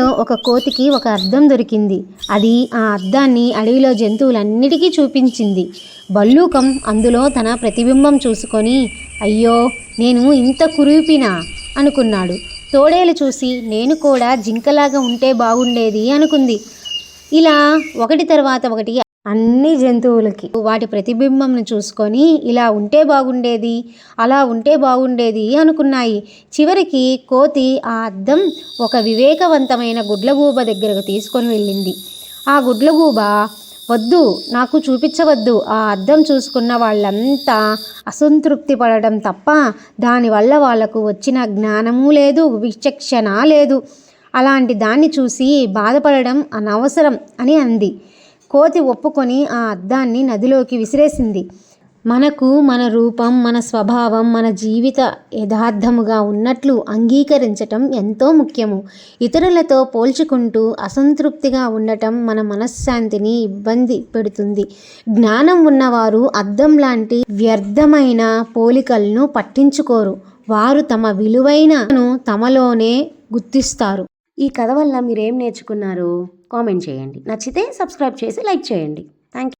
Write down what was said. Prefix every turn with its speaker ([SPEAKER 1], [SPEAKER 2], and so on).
[SPEAKER 1] అడవిలో ఒక కోతికి ఒక అద్దం దొరికింది. అది ఆ అద్దాన్ని అడవిలో జంతువులన్నిటికీ చూపించింది. బల్లూకం అందులో తన ప్రతిబింబం చూసుకొని అయ్యో నేను ఇంత కురిపినా? అనుకున్నాడు. తోడేలు చూసి నేను కూడా జింకలాగా ఉంటే బాగుండేది అనుకుంది. ఇలా ఒకటి తర్వాత ఒకటి అన్ని జంతువులకి. వాటి ప్రతిబింబంను చూసుకొని ఇలా ఉంటే బాగుండేది అలా ఉంటే బాగుండేది అనుకున్నాయి. చివరికి కోతి ఆ అద్దం ఒక వివేకవంతమైన గుడ్లగూబ దగ్గరకు తీసుకొని వెళ్ళింది. ఆ గుడ్లగూబ వద్దు నాకు చూపించవద్దు. ఆ అద్దం చూసుకున్న వాళ్ళంతా అసంతృప్తి పడడం తప్ప దానివల్ల వాళ్ళకు వచ్చిన జ్ఞానము లేదు విచక్షణ లేదు. అలాంటి దాన్ని చూసి బాధపడడం అనవసరం అని అంది. కోతి ఒప్పుకొని ఆ అద్దాన్ని నదిలోకి విసిరేసింది. మనకు మన రూపం మన స్వభావం మన జీవిత యథార్థముగా ఉన్నట్లు అంగీకరించటం ఎంతో ముఖ్యము. ఇతరులతో పోల్చుకుంటూ అసంతృప్తిగా ఉండటం మన మనశ్శాంతిని ఇబ్బంది పెడుతుంది. జ్ఞానం ఉన్నవారు అద్దం లాంటి వ్యర్థమైన పోలికలను పట్టించుకోరు. వారు తమ విలువైనను తమలోనే గుర్తిస్తారు. ఈ కథ వల్ల మీరేం నేర్చుకున్నారు? కామెంట్ చేయండి. నచ్చితే సబ్స్క్రైబ్ చేసి లైక్ చేయండి. Thank you